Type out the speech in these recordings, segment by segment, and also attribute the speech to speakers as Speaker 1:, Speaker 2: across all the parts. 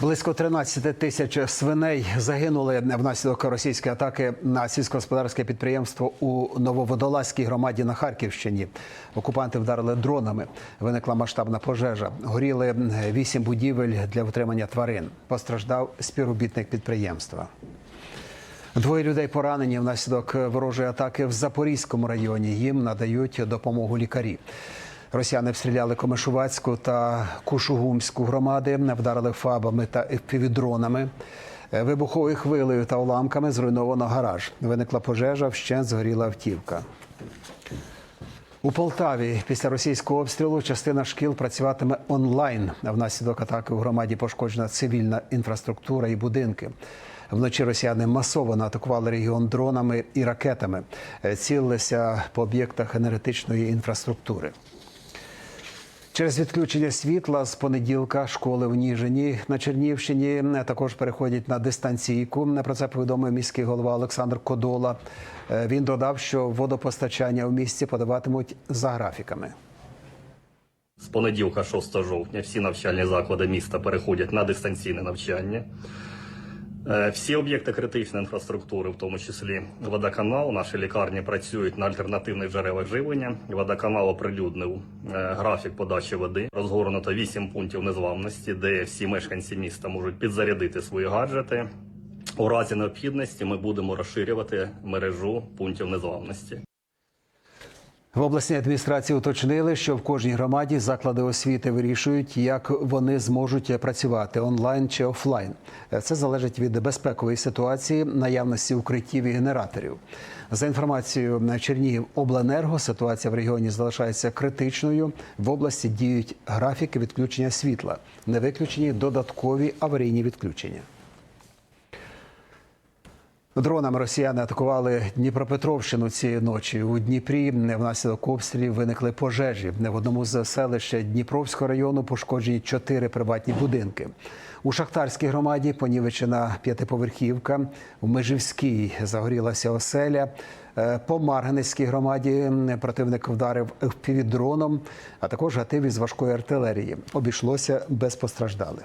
Speaker 1: Близько 13 тисяч свиней загинули внаслідок російської атаки на сільськогосподарське підприємство у Нововодолазькій громаді на Харківщині. Окупанти вдарили дронами. Виникла масштабна пожежа. Горіли вісім будівель для утримання тварин. Постраждав співробітник підприємства. Двоє людей поранені внаслідок ворожої атаки в Запорізькому районі. Їм надають допомогу лікарі. Росіяни обстріляли Комишувацьку та Кушугумську громади, вдарили фабами та півдронами. Вибуховою хвилею та уламками зруйновано гараж. Виникла пожежа, вщент згоріла автівка. У Полтаві після російського обстрілу частина шкіл працюватиме онлайн. Внаслідок атаки у громаді пошкоджена цивільна інфраструктура і будинки. Вночі росіяни масово атакували регіон дронами і ракетами, цілилися по об'єктах енергетичної інфраструктури. Через відключення світла з понеділка школи в Ніжині на Чернівщині також переходять на дистанційку. Про це повідомив міський голова Олександр Кодола. Е, Він додав, що водопостачання в місті подаватимуть за графіками.
Speaker 2: З понеділка, 6 жовтня, всі навчальні заклади міста переходять на дистанційне навчання. Е, Всі об'єкти критичної інфраструктури, в тому числі водоканал, наші лікарні працюють на альтернативних джерелах живлення. Водоканал оприлюднив е, графік подачі води. Розгорнуто 8 пунктів незламності, де всі мешканці міста можуть підзарядити свої гаджети. У разі необхідності ми будемо розширювати мережу пунктів незламності.
Speaker 1: В обласній адміністрації уточнили, що в кожній громаді заклади освіти вирішують, як вони зможуть працювати онлайн чи офлайн. Це залежить від безпекової ситуації, наявності укриттів і генераторів. За інформацією Чернігів обленерго, ситуація в регіоні залишається критичною. В області діють графіки відключення світла, не виключені додаткові аварійні відключення. Дронами росіяни атакували Дніпропетровщину цієї ночі. У Дніпрі внаслідок обстрілів виникли пожежі. В одному з селищ Дніпровського району пошкоджені чотири приватні будинки. У Шахтарській громаді понівечена п'ятиповерхівка. У Межівській загорілася оселя. Е, По Марганецькій громаді противник вдарив півдроном, а також гатив із важкої артилерії. Обійшлося без постраждалих.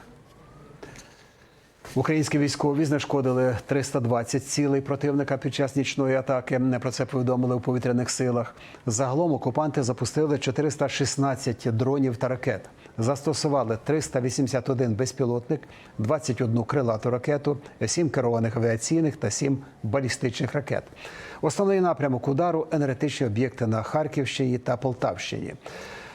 Speaker 1: Українські військові знешкодили 320 цілей противника під час нічної атаки. Про це повідомили у повітряних силах. Загалом окупанти запустили 416 дронів та ракет. Застосували 381 безпілотник, 21 крилату ракету, 7 керованих авіаційних та 7 балістичних ракет. Основний напрямок удару енергетичні об'єкти на Харківщині та Полтавщині.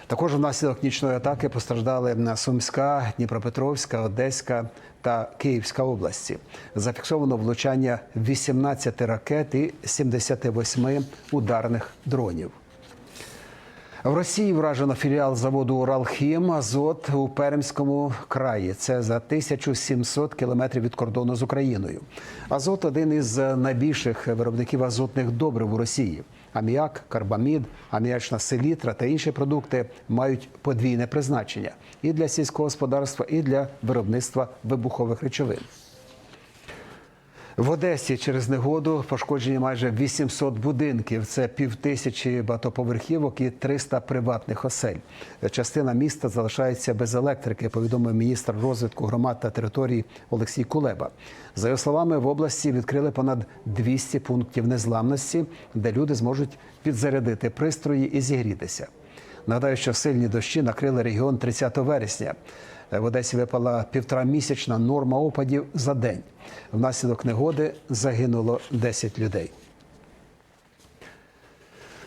Speaker 1: Також внаслідок нічної атаки постраждали Сумська, Дніпропетровська, Одеська та Київська області. Зафіксовано влучання 18 ракет і 78 ударних дронів. В Росії вражено філіал заводу Уралхім Азот у Пермському краї. Це за 1700 кілометрів від кордону з Україною. Азот один із найбільших виробників азотних добрив у Росії. Аміак, карбамід, аміачна селітра та інші продукти мають подвійне призначення і для сільського господарства, і для виробництва вибухових речовин. В Одесі через негоду пошкоджені майже 800 будинків. Це півтисячі багатоповерхівок і 300 приватних осель. Частина міста залишається без електрики. Повідомив міністр розвитку громад та територій Олексій Кулеба. За його словами, в області відкрили понад 200 пунктів незламності, де люди зможуть підзарядити пристрої і зігрітися. Нагадаю, що сильні дощі накрили регіон 30 вересня. В Одесі випала півторамісячна норма опадів за день. Внаслідок негоди загинуло 10 людей.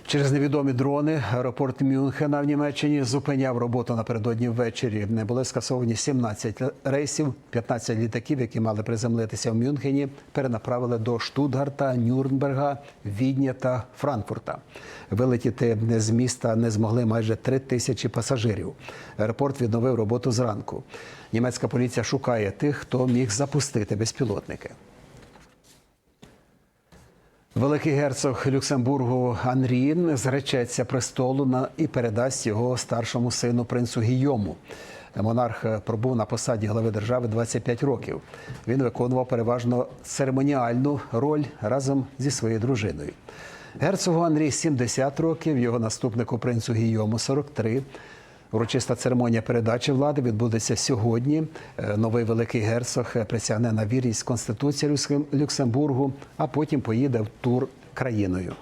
Speaker 1: Через невідомі дрони аеропорт Мюнхена в Німеччині зупиняв роботу напередодні ввечері. Не були скасовані 17 рейсів, 15 літаків, які мали приземлитися в Мюнхені, перенаправили до Штутгарта, Нюрнберга, Відня та Франкфурта. Вилетіти з міста не змогли майже 3 тисячі пасажирів. Аеропорт відновив роботу зранку. Німецька поліція шукає тих, хто міг запустити безпілотники. Великий герцог Люксембургу Анрі зречеться престолу на і передасть його старшому сину принцу Гійому. Монарх пробув на посаді глави держави 25 років. Він виконував переважно церемоніальну роль разом зі своєю дружиною. Герцогу Анрі 70 років, його наступнику принцу Гійому 43. Урочиста церемонія передачі влади відбудеться сьогодні. Е, Новий великий герцог е, присягне на вірність Конституції Люксем- Люксембургу, а потім поїде в тур країною.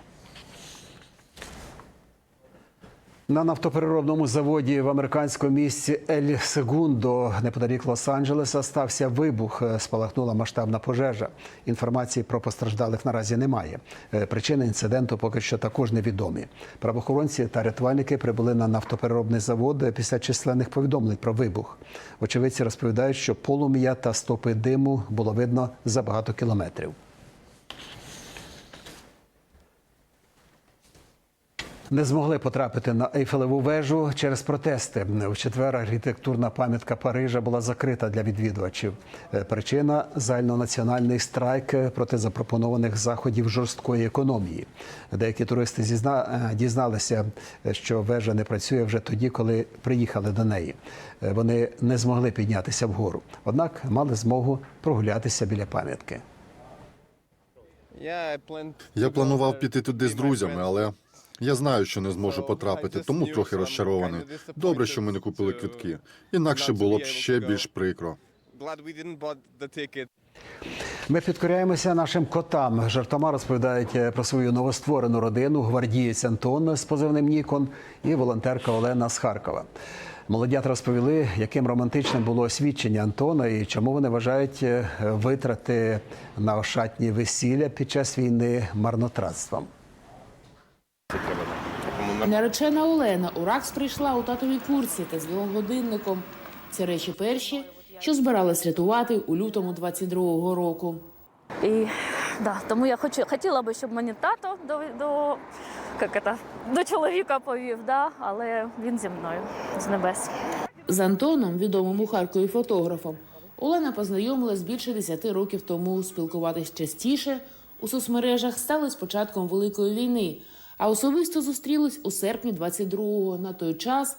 Speaker 1: На нафтопереробному заводі в американському місті Ель Сегундо, неподалік Лос-Анджелеса, стався вибух. Спалахнула масштабна пожежа. Інформації про постраждалих наразі немає. Е, Причини інциденту поки що також невідомі. Правоохоронці та рятувальники прибули на нафтопереробний завод після численних повідомлень про вибух. Очевидці розповідають, що полум'я та стопи диму було видно за багато кілометрів. Не змогли потрапити на Ейфелеву вежу через протести. В четвер архітектурна пам'ятка Парижа була закрита для відвідувачів. Е, Причина загальнонаціональний страйк проти запропонованих заходів жорсткої економії. Деякі туристи зізна... е, дізналися, що вежа не працює вже тоді, коли приїхали до неї. Е, Вони не змогли піднятися вгору, однак мали змогу прогулятися біля пам'ятки.
Speaker 3: Я планував піти туди з друзями, але я знаю, що не зможу потрапити, тому трохи розчарований. Добре, що ми не купили квитки. Інакше було б ще більш прикро.
Speaker 1: Ми підкоряємося нашим котам. Жартома розповідають е, про свою новостворену родину гвардієць Антон з позивним Нікон і волонтерка Олена з Харкова. Молодята розповіли, яким романтичним було освідчення Антона і чому вони вважають е, витрати на ошатні весілля під час війни марнотратством.
Speaker 4: Наречена Олена у РАКС прийшла у татовій курці та з його годинником. Ці речі перші, що збиралась рятувати у лютому 22-го року.
Speaker 5: І да, тому я хочу, хотіла би, щоб мені тато до, до, як это, до чоловіка повів, да, але він зі мною з небес.
Speaker 4: З Антоном, відомим у Харкові фотографом, Олена познайомилась більше 10 років тому. Спілкуватись частіше у соцмережах стали з початком Великої війни, а особисто зустрілись у серпні 22-го. На той час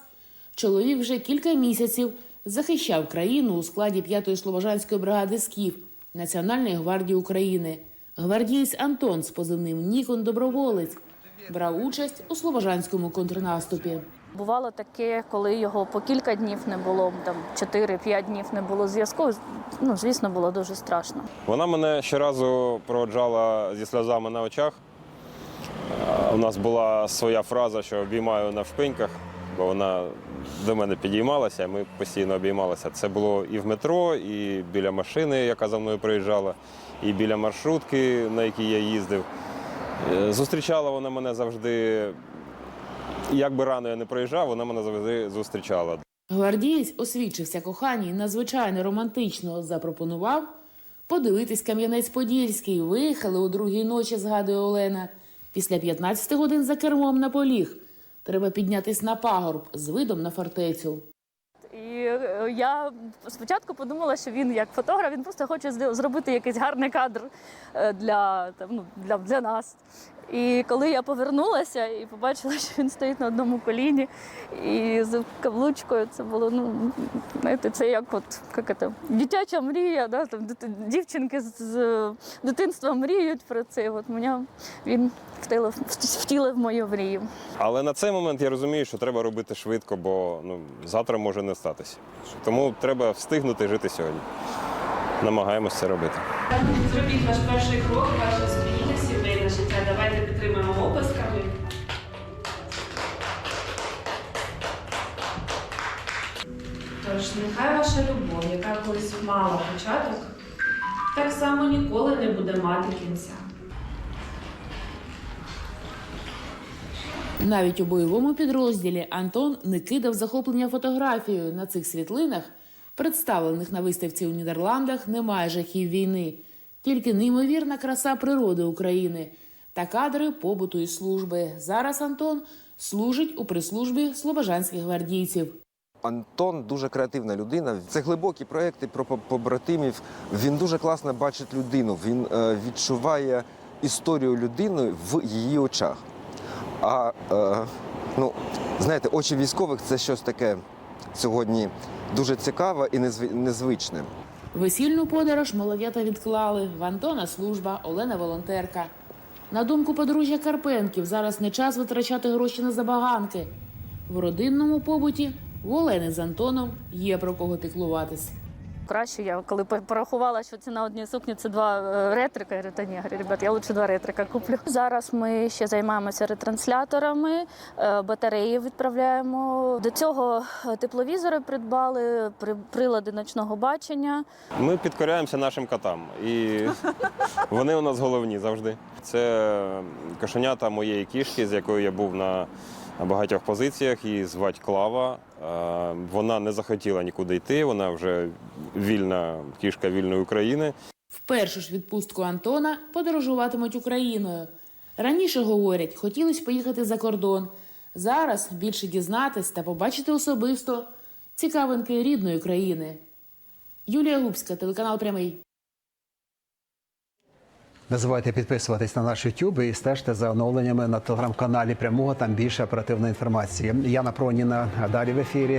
Speaker 4: чоловік вже кілька місяців захищав країну у складі 5-ї слобожанської бригади СКІФ Національної гвардії України. Гвардієць Антон з позивним Нікон Доброволець брав участь у слобожанському контрнаступі.
Speaker 5: Бувало таке, коли його по кілька днів не було, там 4-5 днів не було зв'язку. Ну, звісно, було дуже страшно.
Speaker 6: Вона мене щоразу проводжала зі сльозами на очах. У нас була своя фраза, що обіймаю на вшпиньках, бо вона до мене підіймалася, і ми постійно обіймалися. Це було і в метро, і біля машини, яка за мною приїжджала, і біля маршрутки, на якій я їздив. Е, Зустрічала вона мене завжди. Як би рано я не проїжджав, вона мене завжди зустрічала.
Speaker 4: Гвардієць освідчився коханій надзвичайно романтично. Запропонував подивитись Кам'янець-Подільський. Виїхали у другій ночі, згадує Олена. Після 15 годин за кермом на поліг. Треба піднятись на пагорб з видом на фортецю.
Speaker 5: І е, я спочатку подумала, що він як фотограф, він просто хоче зробити якийсь гарний кадр е, для, там, ну, для, для нас. І коли я повернулася і побачила, що він стоїть на одному коліні і з каблучкою, це було, ну, знаєте, це як от як це, дитяча мрія, да, там, дівчинки з, з дитинства мріють про це. От мене він втілив, втілив мою мрію.
Speaker 6: Але на цей момент я розумію, що треба робити швидко, бо ну, завтра може не статися. Тому треба встигнути жити сьогодні. Намагаємося це робити.
Speaker 7: Зробіть ваш перший крок, ваше Тож, нехай ваша любов, яка колись мала початок, так само ніколи не буде мати кінця.
Speaker 4: Навіть у бойовому підрозділі Антон не кидав захоплення фотографією. На цих світлинах, представлених на виставці у Нідерландах, немає жахів війни, тільки неймовірна краса природи України та кадри побуту і служби. Зараз Антон служить у прислужбі слобожанських гвардійців.
Speaker 8: Антон дуже креативна людина. Це глибокі проекти про побратимів. Він дуже класно бачить людину. Він е, відчуває історію людини в її очах. А е, ну, знаєте, очі військових це щось таке сьогодні дуже цікаве і незв- незвичне.
Speaker 4: Весільну подорож молодята відклали. В Антона служба, Олена волонтерка. На думку подружжя Карпенків, зараз не час витрачати гроші на забаганки. В родинному побуті В Олени з Антоном є про кого піклуватись.
Speaker 5: Краще я коли порахувала, що ціна однієї сукні це два е, ретрика. Я говорю, та ні, говорю, ребят, я лучше два ретрика куплю. Зараз ми ще займаємося ретрансляторами, е, батареї відправляємо. До цього е, тепловізори придбали, прилади ночного бачення.
Speaker 6: Ми підкоряємося нашим котам, і вони у нас головні завжди. Це кошенята моєї кішки, з якою я був на багатьох позиціях. Її звать Клава. Е, Вона не захотіла нікуди йти. Вона вже вільна кішка вільної України.
Speaker 4: В першу ж відпустку Антона подорожуватимуть Україною. Раніше говорять, хотілося поїхати за кордон. Зараз більше дізнатись та побачити особисто цікавинки рідної країни. Юлія Губська, телеканал Прямий.
Speaker 1: Не забувайте підписуватись на наш YouTube і стежте за оновленнями на телеграм-каналі прямого. Там більше оперативної інформації. Яна Проніна далі в ефірі.